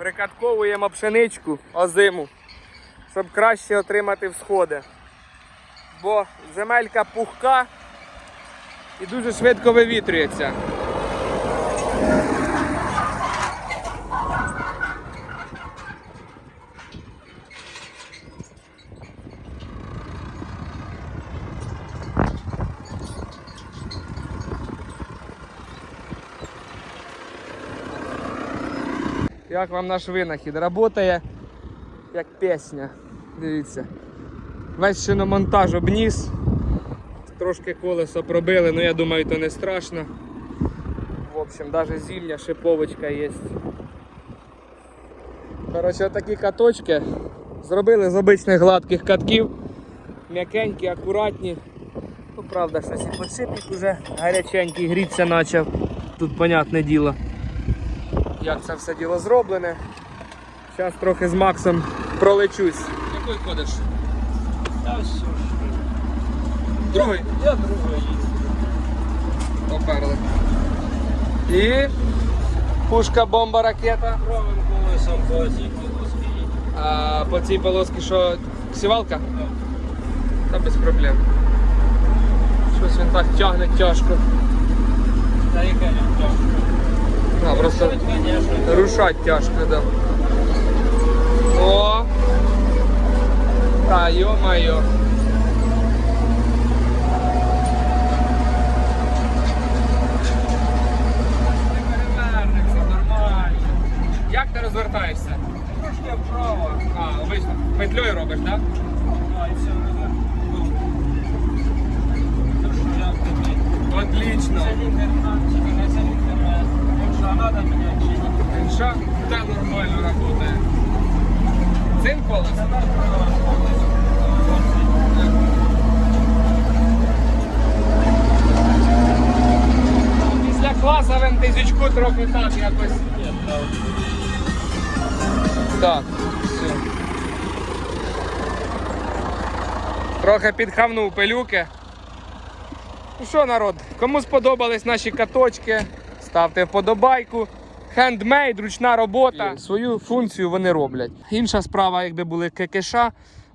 Прикатковуємо пшеничку озиму, щоб краще отримати всходи. Бо земелька пухка і дуже швидко вивітрюється. Як вам наш винахід? Работає як пісня. Дивіться. Весь шиномонтаж обніс. Трошки колесо пробили, але я думаю, то не страшно. В общем, навіть зимня шиповочка є. Коротше, отакі каточки. Зробили з обичних гладких катків. М'якенькі, акуратні. Ну, правда, щось і подшипник уже гаряченький, гріться почав. Тут, понятне діло як це все діло зроблене. Зараз трохи з Максом пролечусь. Який ходиш? Та все. Другий. Я другой їду. Поперли. І пушка, бомба, ракета. Правим колесом по цій полоски. А по цій полоски що сівалка? Та без проблем. Щось він так тягне тяжко. Та яке він тяжко. А, просто Рушать, тяжко, да. О! Та нормально. Як ти розвертаєшся? Трошки вправо. А, обично. Петлею робиш, так? А, як тобі? Отлично. Циліндр нам, тільки не циліндр, а якщо треба міняти чи ні. Та нормально працює. Цим колесом? Колесо. Після класа вентизючку трохи так якось. Так, все. Трохи підхавнув пилюки. Ну що, народ, кому сподобались наші каточки, ставте вподобайку. Хендмейд, ручна робота. Свою функцію вони роблять. Інша справа, якби були ККШ,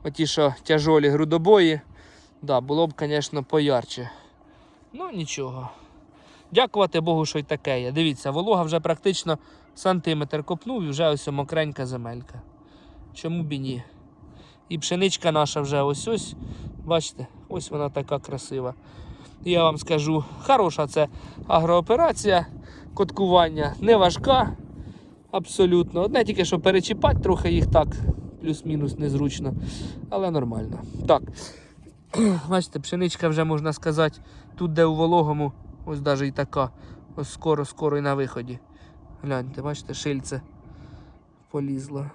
оті, що тяжолі грудобої, да, було б, звісно, поярче. Ну, нічого. Дякувати Богу, що й таке є. Дивіться, волога вже практично сантиметр копнув і вже ось мокренька земелька. Чому б і ні? І пшеничка наша вже ось ось. Бачите, ось вона така красива. Я вам скажу, хороша це агрооперація, коткування не важка. Абсолютно. Одне тільки, що перечіпати трохи їх так, плюс-мінус незручно, але нормально. Так. Бачите, пшеничка вже можна сказати, тут де у вологому, ось навіть і така. Ось скоро-скоро і на виході. Гляньте, бачите, шильце полізло.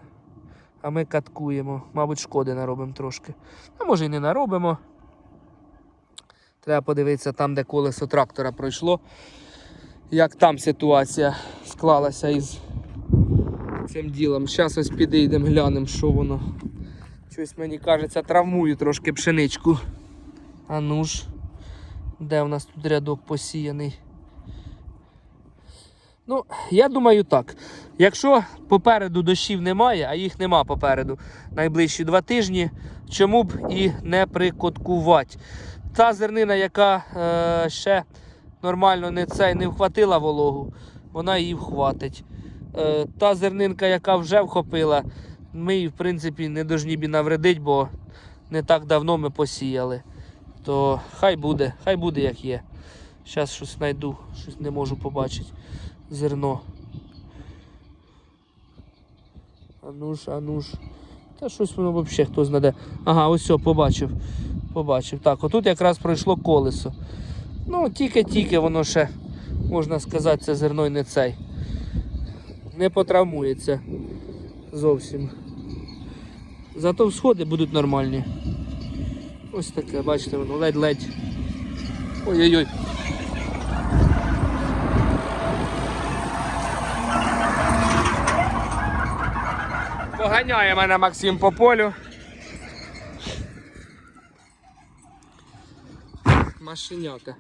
А ми каткуємо. Мабуть, шкоди наробимо трошки. А може і не наробимо. Треба подивитися там, де колесо трактора пройшло. Як там ситуація склалася із цим ділом. Зараз ось підійдемо, глянемо, що воно. Щось мені кажеться, травмую трошки пшеничку. А ну ж, де в нас тут рядок посіяний? Ну, я думаю так. Якщо попереду дощів немає, а їх нема попереду найближчі два тижні, чому б і не прикоткувати? Та зернина, яка е, ще нормально не цей, не вхватила вологу, вона її вхватить. Е, та зернинка, яка вже вхопила, ми її, в принципі, не должні б і навредити, бо не так давно ми посіяли. То хай буде, хай буде як є. Зараз щось знайду, щось не можу побачити. Зерно. А ну ж, а ну ж. Та щось воно взагалі хто знаде. Ага, ось все, побачив. Побачив. Так, отут якраз пройшло колесо. Ну, тільки-тільки воно ще, можна сказати, це зерно і не цей. Не потравмується зовсім. Зато всходи будуть нормальні. Ось таке, бачите, воно ледь-ледь. Ой-ой-ой. Поганяє мене Максим по полю. Машиняка.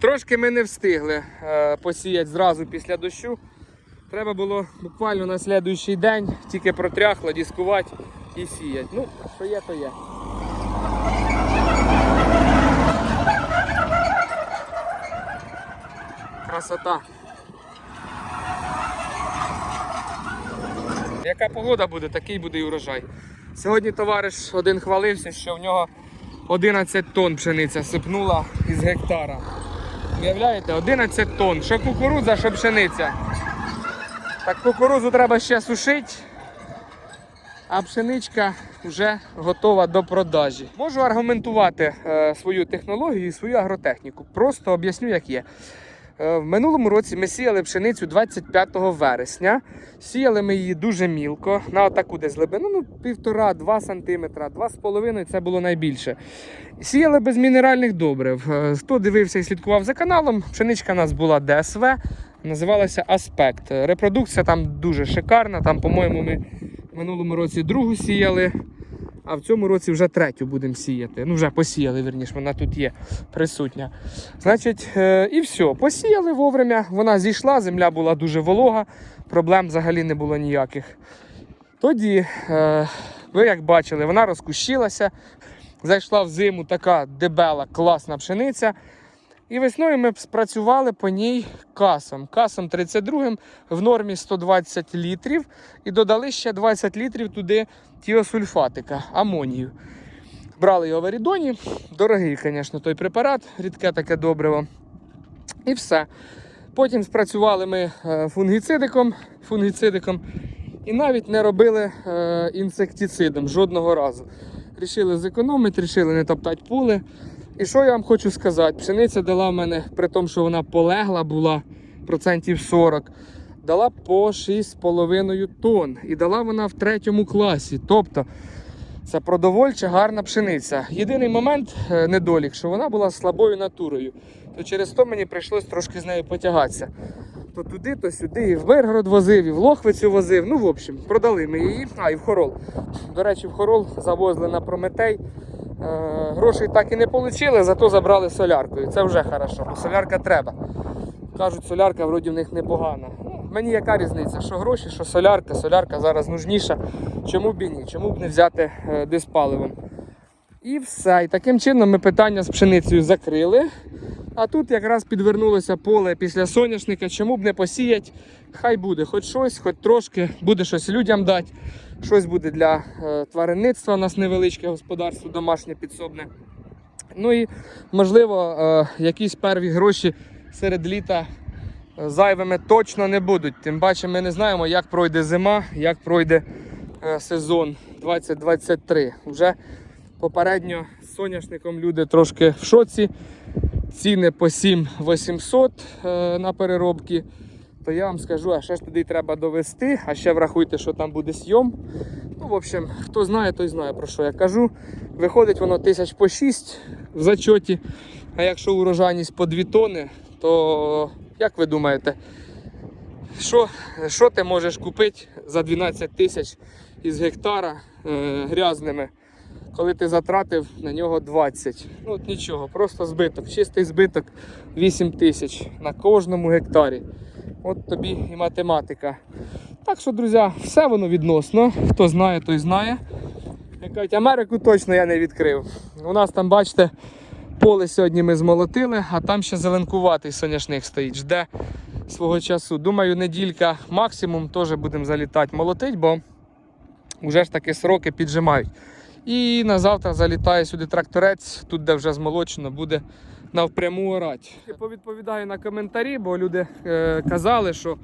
Трошки ми не встигли е, посіяти зразу після дощу. Треба було буквально на слідуючий день тільки протряхло, дискувати і сіяти. Ну, що є, то є. Красота. Яка погода буде, такий буде і урожай. Сьогодні товариш один хвалився, що в нього 11 тонн пшениця сипнула із гектара. Уявляєте, 11 тонн. Що кукурудза, що пшениця. Так кукурудзу треба ще сушити, а пшеничка вже готова до продажі. Можу аргументувати е, свою технологію і свою агротехніку. Просто об'ясню, як є. Е, В минулому році ми сіяли пшеницю 25 вересня. Сіяли ми її дуже мілко, на таку десь глибину, ну, сантиметра, два з половиною це було найбільше. Сіяли без мінеральних добрив. Е, Хто дивився і слідкував за каналом, пшеничка у нас була ДСВ, називалася Аспект. Репродукція там дуже шикарна. Там, по-моєму, ми в минулому році другу сіяли. А в цьому році вже третю будемо сіяти. Ну, вже посіяли, вірніше, вона тут є присутня. Значить, е, і все. Посіяли вовремя, вона зійшла, земля була дуже волога, проблем взагалі не було ніяких. Тоді, е, ви як бачили, вона розкущилася, зайшла в зиму така дебела, класна пшениця. І весною ми спрацювали по ній касом. Касом 32 в нормі 120 літрів. І додали ще 20 літрів туди тіосульфатика, амонію. Брали його в Арідоні. Дорогий, звісно, той препарат, рідке таке добриво. І все. Потім спрацювали ми е, фунгіцидиком, фунгіцидиком і навіть не робили е, інсектицидом жодного разу. Рішили зекономити, рішили не топтати поле. І що я вам хочу сказати? Пшениця дала в мене, при тому, що вона полегла була процентів 40, дала по 6,5 тонн. І дала вона в третьому класі. Тобто це продовольча гарна пшениця. Єдиний момент е, недолік, що вона була слабою натурою. То через то мені прийшлось трошки з нею потягатися. То туди, то сюди, і в Миргород возив, і в Лохвицю возив. Ну, в общем, продали ми її, а і в Хорол. До речі, в Хорол завозили на Прометей. Е, грошей так і не отримали, зато забрали соляркою. Це вже хорошо, бо солярка треба. Кажуть, солярка вроді в них непогана. Ну, мені яка різниця, що гроші, що солярка. Солярка зараз нужніша. Чому б і ні? Чому б не взяти е, диспаливом? І все. І таким чином ми питання з пшеницею закрили. А тут якраз підвернулося поле після соняшника. Чому б не посіяти? Хай буде хоч щось, хоч трошки, буде щось людям дати. Щось буде для е, тваринництва. У нас невеличке господарство домашнє підсобне. Ну і можливо, е, якісь перві гроші серед літа е, зайвими точно не будуть. Тим паче ми не знаємо, як пройде зима, як пройде сезон 2023. Вже попередньо з соняшником люди трошки в шоці. Ціни по 7800 е, на переробки. То я вам скажу, а ще ж туди треба довести, а ще врахуйте, що там буде сйом. Ну, в общем, хто знає, той знає про що я кажу. Виходить воно тисяч по 6 в зачоті. А якщо урожайність по 2 тони, то як ви думаєте, що, що ти можеш купити за 12 тисяч із гектара е, грязними, коли ти затратив на нього 20? Ну от нічого, просто збиток, чистий збиток 8 тисяч на кожному гектарі. От тобі і математика. Так що, друзі, все воно відносно. Хто знає, той знає. Як кажуть, Америку точно я не відкрив. У нас там, бачите, поле сьогодні ми змолотили, а там ще зеленкуватий соняшник стоїть. Жде свого часу. Думаю, неділька максимум теж будемо залітати молотить, бо вже ж таки сроки піджимають. І на завтра залітає сюди тракторець, тут де вже змолочено, буде навпряму орати. Повідповідаю на коментарі, бо люди е, казали, що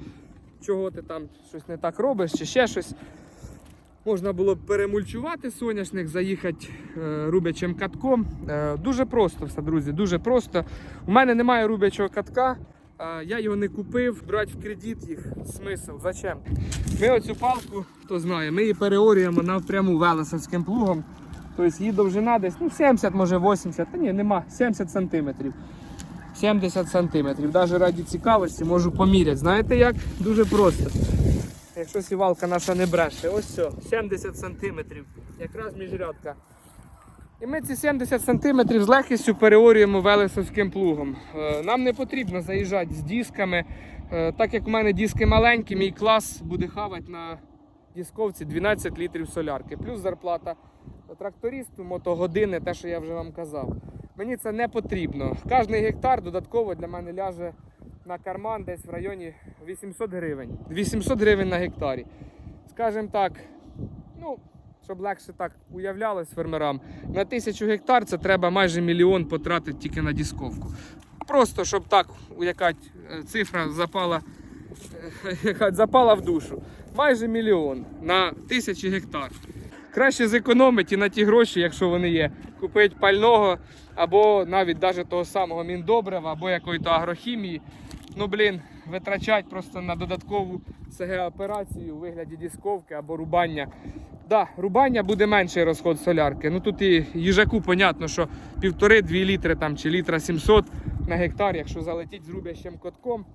чого ти там щось не так робиш чи ще щось. Можна було б перемульчувати соняшник, заїхати е, рубячим катком. Е, дуже просто все, друзі, дуже просто. У мене немає рубячого катка, е, я його не купив, брати в кредит їх. Смисл, зачем? Ми оцю палку, хто знає, ми її переорюємо навпряму велесовським плугом. Тобто її довжина десь ну, 70, може 80, та ні, нема, 70 сантиметрів. 70 сантиметрів. Навіть раді цікавості можу поміряти. Знаєте як? Дуже просто. Якщо сівалка наша не бреше, ось все, 70 сантиметрів. Якраз міжрядка. І ми ці 70 см з легкістю переорюємо велесовським плугом. Е, Нам не потрібно заїжджати з дисками. Е, Так як у мене диски маленькі, мій клас буде хавати на дисковці 12 літрів солярки. Плюс зарплата трактористу, мотогодини, те, що я вже вам казав. Мені це не потрібно. Кожний гектар додатково для мене ляже на карман десь в районі 800 гривень. 800 гривень на гектарі. Скажімо так, ну, щоб легше так уявлялось фермерам, на тисячу гектар це треба майже мільйон потратити тільки на дисковку. Просто щоб так якась цифра запала, е, запала в душу. Майже мільйон на тисячі гектар. Краще зекономити і на ті гроші, якщо вони є, купити пального або навіть навіть того самого міндобрива, або якоїсь агрохімії. Ну блін, витрачати просто на додаткову СГ-операцію у вигляді дисковки або рубання. Да, рубання буде менший розход солярки. Ну тут і їжаку понятно, що півтори-дві літри там, чи літра 700 на гектар, якщо залетіть з рубящим котком,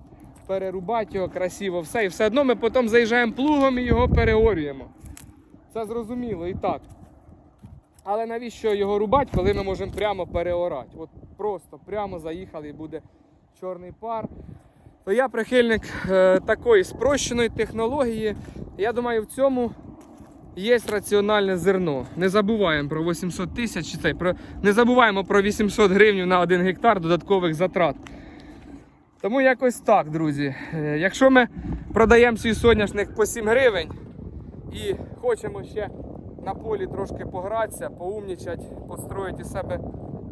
перерубати його красиво, все. І все одно ми потім заїжджаємо плугом і його переорюємо. Це зрозуміло і так. Але навіщо його рубати, коли ми можемо прямо переорати? От просто прямо заїхали і буде чорний пар. То я прихильник е, такої спрощеної технології. Я думаю, в цьому є раціональне зерно. Не забуваємо про 800 тисяч, про, не забуваємо про 800 гривень на 1 гектар додаткових затрат. Тому якось так, друзі. Е, Якщо ми продаємо свій соняшник по 7 гривень і хочемо ще на полі трошки погратися, поумнічати, построїти із себе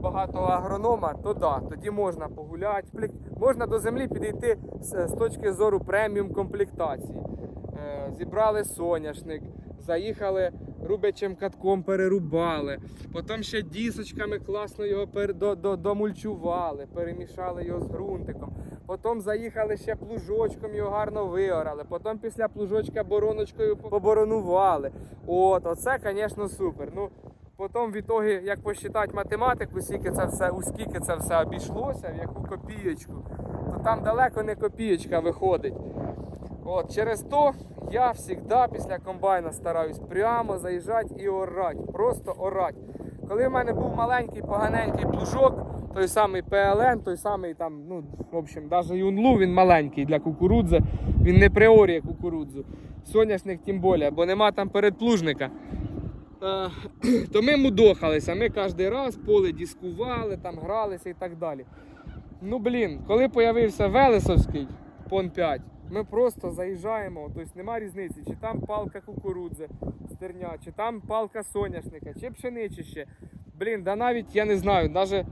багатого агронома, то да, тоді можна погуляти. Можна до землі підійти з, з точки зору преміум комплектації. Е, зібрали соняшник, заїхали рубячим катком, перерубали. Потім ще дісочками класно його домульчували, перемішали його з ґрунтиком. Потім заїхали ще плужочком, його гарно виорали. Потім після плужочка бороночкою поборонували. От, оце, звісно, супер. Ну, потім в ітогі, як посчитати математику, скільки це все, у скільки це все обійшлося, в яку копієчку, то там далеко не копієчка виходить. От, через то я завжди після комбайна стараюсь прямо заїжджати і орати. Просто орати. Коли в мене був маленький поганенький плужок, той самий ПЛН, той самий там, ну, в общем, навіть юнлу він маленький для кукурудзи, він не приорює кукурудзу. Соняшник тим більше, бо нема там передплужника. Е, то ми мудохалися, ми кожен раз поле дискували, там гралися і так далі. Ну блін, коли появився Велесовський пон 5, ми просто заїжджаємо, тобто нема різниці, чи там палка кукурудзи, стерня, чи там палка соняшника, чи пшеничище. Блін, да навіть я не знаю, навіть,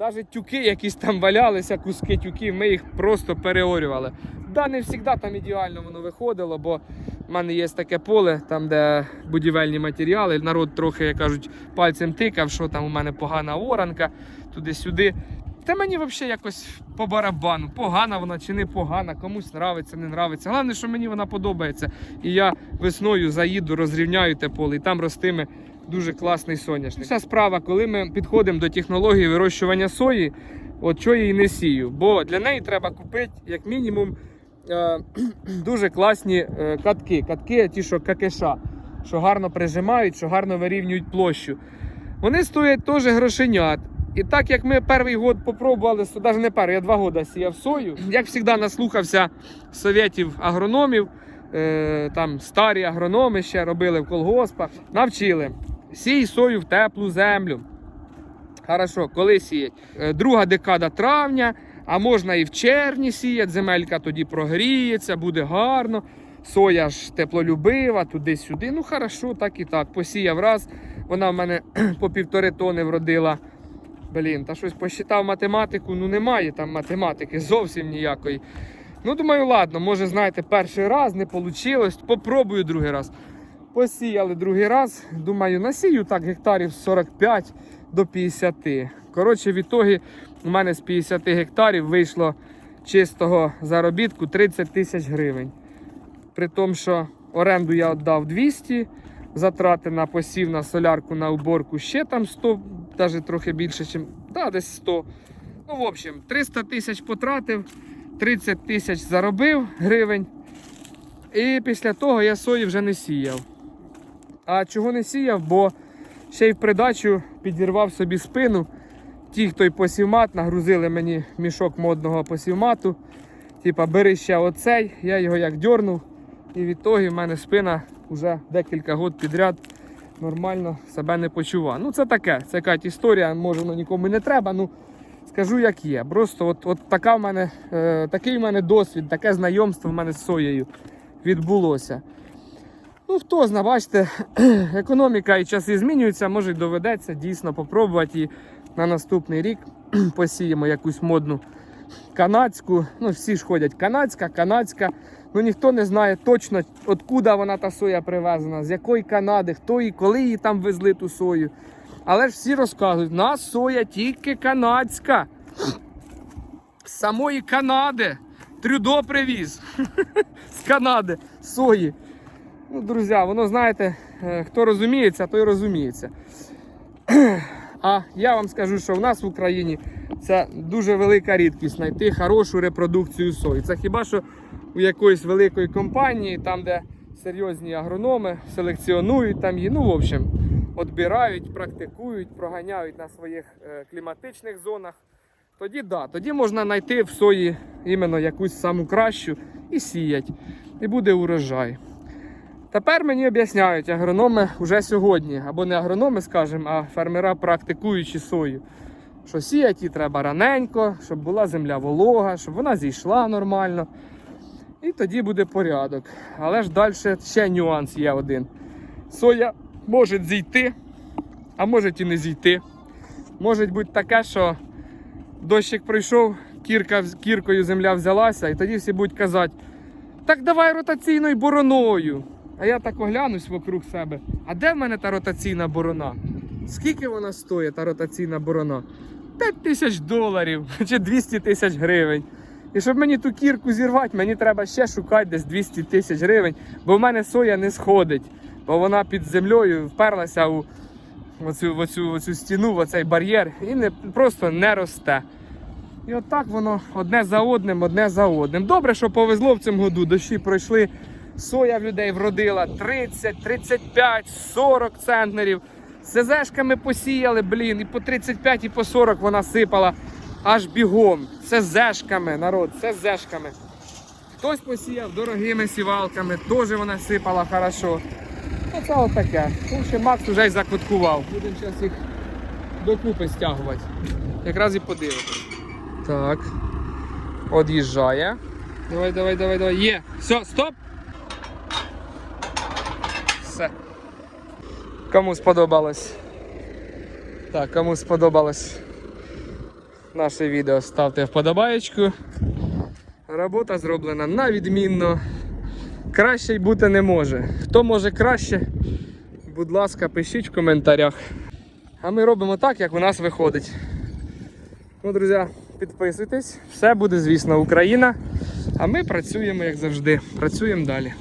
навіть тюки якісь там валялися, куски тюків, ми їх просто переорювали. Да, не завжди там ідеально воно виходило, бо в мене є таке поле, там де будівельні матеріали. Народ трохи, як кажуть, пальцем тикав, що там у мене погана оранка, туди-сюди. Та мені взагалі якось по барабану, погана вона чи не погана, комусь нравиться, не нравиться. Головне, що мені вона подобається. І я весною заїду, розрівняю те поле, і там ростиме дуже класний соняшник. Вся справа, коли ми підходимо до технології вирощування сої, от що її не сію. Бо для неї треба купити, як мінімум, е, дуже класні е, катки. Катки, ті, що какеша, що гарно прижимають, що гарно вирівнюють площу. Вони стоять теж грошенят. І так як ми перший год попробували, навіть не перший, я два роки сіяв сою. Як завжди наслухався совєтів агрономів, е, там старі агрономи ще робили в колгоспах, навчили. Сій сою в теплу землю. Хорошо, коли сіять? Е, Друга декада травня, а можна і в червні сіяти, земелька тоді прогріється, буде гарно. Соя ж теплолюбива, туди-сюди. Ну, хорошо, так і так. Посіяв раз. Вона в мене по півтори тони вродила. Блін, та щось посчитав математику, ну немає там математики зовсім ніякої. Ну, думаю, ладно, може, знаєте, перший раз не вийшло, попробую другий раз. Посіяли другий раз. Думаю, насію так гектарів 45 до 50. Коротше, в ітогі у мене з 50 гектарів вийшло чистого заробітку 30 тисяч гривень. При тому, що оренду я віддав 200, затрати на посів, на солярку, на уборку ще там 100, навіть трохи більше, ніж да, десь 100. Ну, в общем, 300 тисяч потратив, 30 тисяч заробив гривень. І після того я сої вже не сіяв. А чого не сіяв? Бо Ще й в придачу підірвав собі спину. Ті, хто й посівмат, нагрузили мені мішок модного посівмату. Типа, бери ще оцей, я його як дьорнув. І відтоді в мене спина вже декілька років підряд нормально себе не почуває. Ну це таке, це якась історія, може воно нікому не треба. Ну скажу як є. Просто от, от така в мене, е, такий в мене досвід, таке знайомство в мене з соєю відбулося. Ну, хто зна, бачите, економіка і часи змінюються, може й доведеться дійсно попробувати і на наступний рік посіємо якусь модну канадську. Ну, всі ж ходять канадська, канадська. Ну ніхто не знає точно, откуда вона та соя привезена, з якої Канади, хто і коли її там везли ту сою. Але ж всі розказують, нас соя тільки канадська. З самої Канади. Трюдо привіз. З Канади сої. Ну, друзі, воно знаєте, е, хто розуміється, той розуміється. А я вам скажу, що в нас в Україні це дуже велика рідкість знайти хорошу репродукцію сої. Це хіба що у якоїсь великої компанії, там, де серйозні агрономи селекціонують там її. Ну, в общем, відбирають, практикують, проганяють на своїх е, кліматичних зонах. Тоді да, тоді можна знайти в сої іменно якусь саму кращу і сіять. І буде урожай. Тепер мені об'ясняють агрономи вже сьогодні, або не агрономи, скажімо, а фермера практикуючи сою. Що сіяти треба раненько, щоб була земля волога, щоб вона зійшла нормально. І тоді буде порядок. Але ж далі ще нюанс є один. Соя може зійти, а може і не зійти. Може бути таке, що дощик прийшов, кірка, кіркою земля взялася, і тоді всі будуть казати, так давай ротаційною бороною. А я так оглянусь вокруг себе. А де в мене та ротаційна борона? Скільки вона стоїть, та ротаційна борона? 5 тисяч доларів чи 200 тисяч гривень. І щоб мені ту кірку зірвати, мені треба ще шукати десь 200 тисяч гривень, бо в мене соя не сходить, бо вона під землею вперлася у оцю, оцю, оцю стіну, в оцей бар'єр і не, просто не росте. І отак воно одне за одним, одне за одним. Добре, що повезло в цьому году. Дощі пройшли. Соя в людей вродила 30, 35, 40 центнерів. СЗшками посіяли, блін, і по 35, і по 40 вона сипала аж бігом. СЗшками, народ, СЗшками. Хтось посіяв дорогими сівалками, теж вона сипала хорошо. Оце отаке. Ну, ще Макс вже й закуткував. Будемо зараз їх докупи стягувати. Якраз і подивитися. Так. Од'їжджає. Давай, давай, давай, давай. Є. Все, стоп. Все. Кому сподобалось? Так, кому сподобалось наше відео, ставте вподобаєчку. Робота зроблена на відмінно. Краще бути не може. Хто може краще, будь ласка, пишіть в коментарях. А ми робимо так, як у нас виходить. Ну, друзі, підписуйтесь. Все буде, звісно, Україна. А ми працюємо, як завжди. Працюємо далі.